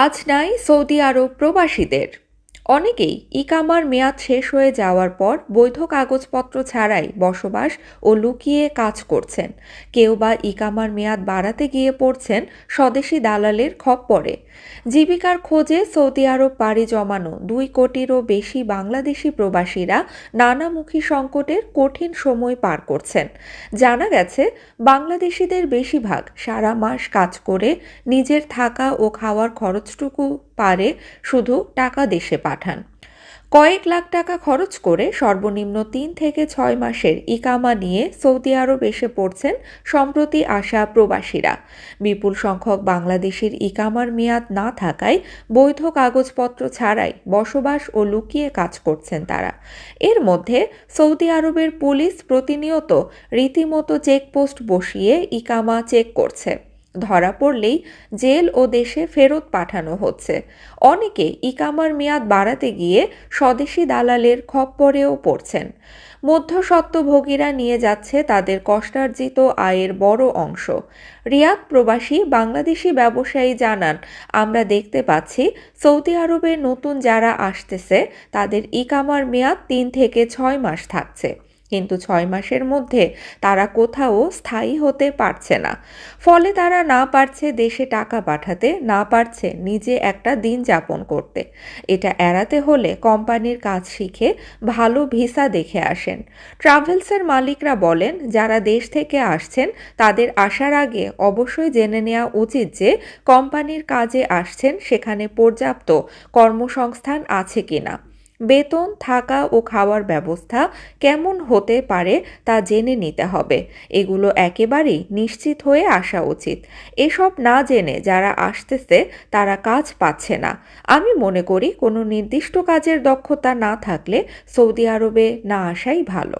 কাজ নাই সৌদি আরব প্রবাসীদের। অনেকেই ইকামার মেয়াদ শেষ হয়ে যাওয়ার পর বৈধ কাগজপত্র ছাড়াই বসবাস ও লুকিয়ে কাজ করছেন। কেউ বা ইকামার মেয়াদ বাড়াতে গিয়ে পড়ছেন স্বদেশি দালালের খপ্পরে। জীবিকার খোঁজে সৌদি আরব পাড়ি জমানো দুই কোটিরও বেশি বাংলাদেশি প্রবাসীরা নানামুখী সংকটের কঠিন সময় পার করছেন। জানা গেছে, বাংলাদেশিদের বেশিরভাগ সারা মাস কাজ করে নিজের থাকা ও খাওয়ার খরচটুকু পারে শুধু টাকা দেশে পাঠান। কয়েক লাখ টাকা খরচ করে সর্বনিম্ন তিন থেকে ছয় মাসের ইকামা নিয়ে সৌদি আরব এসে পড়ছেন সম্প্রতি আসা প্রবাসীরা। বিপুল সংখ্যক বাংলাদেশের ইকামার মেয়াদ না থাকায় বৈধ কাগজপত্র ছাড়াই বসবাস ও লুকিয়ে কাজ করছেন তারা। এর মধ্যে সৌদি আরবের পুলিশ প্রতিনিয়ত রীতিমতো চেকপোস্ট বসিয়ে ইকামা চেক করছে। ধরা পড়লেই জেল ও দেশে ফেরত পাঠানো হচ্ছে। অনেকে ইকামার মেয়াদ বাড়াতে গিয়ে স্বদেশি দালালের খপ্পরেও পড়ছেন। মধ্যস্বত্বভোগীরা নিয়ে যাচ্ছে তাদের কষ্টার্জিত আয়ের বড় অংশ। রিয়াদ প্রবাসী বাংলাদেশি ব্যবসায়ী জানান, আমরা দেখতে পাচ্ছি সৌদি আরবে নতুন যারা আসতেছে, তাদের ইকামার মেয়াদ তিন থেকে ছয় মাস থাকছে। কিন্তু ছয় মাসের মধ্যে তারা কোথাও স্থায়ী হতে পারছে না। ফলে তারা না পারছে দেশে টাকা পাঠাতে, না পারছে নিজে একটা দিন যাপন করতে। এটা এড়াতে হলে কোম্পানির কাজ শিখে ভালো ভিসা দেখে আসেন। ট্রাভেলসের মালিকরা বলেন, যারা দেশ থেকে আসছেন, তাদের আসার আগে অবশ্যই জেনে নেওয়া উচিত যে কোম্পানির কাজে আসছেন সেখানে পর্যাপ্ত কর্মসংস্থান আছে কিনা। বেতন, থাকা ও খাওয়ার ব্যবস্থা কেমন হতে পারে তা জেনে নিতে হবে। এগুলো একেবারেই নিশ্চিত হয়ে আসা উচিত। এসব না জেনে যারা আসতেছে, তারা কাজ পাচ্ছে না। আমি মনে করি কোনো নির্দিষ্ট কাজের দক্ষতা না থাকলে সৌদি আরবে না আসাই ভালো।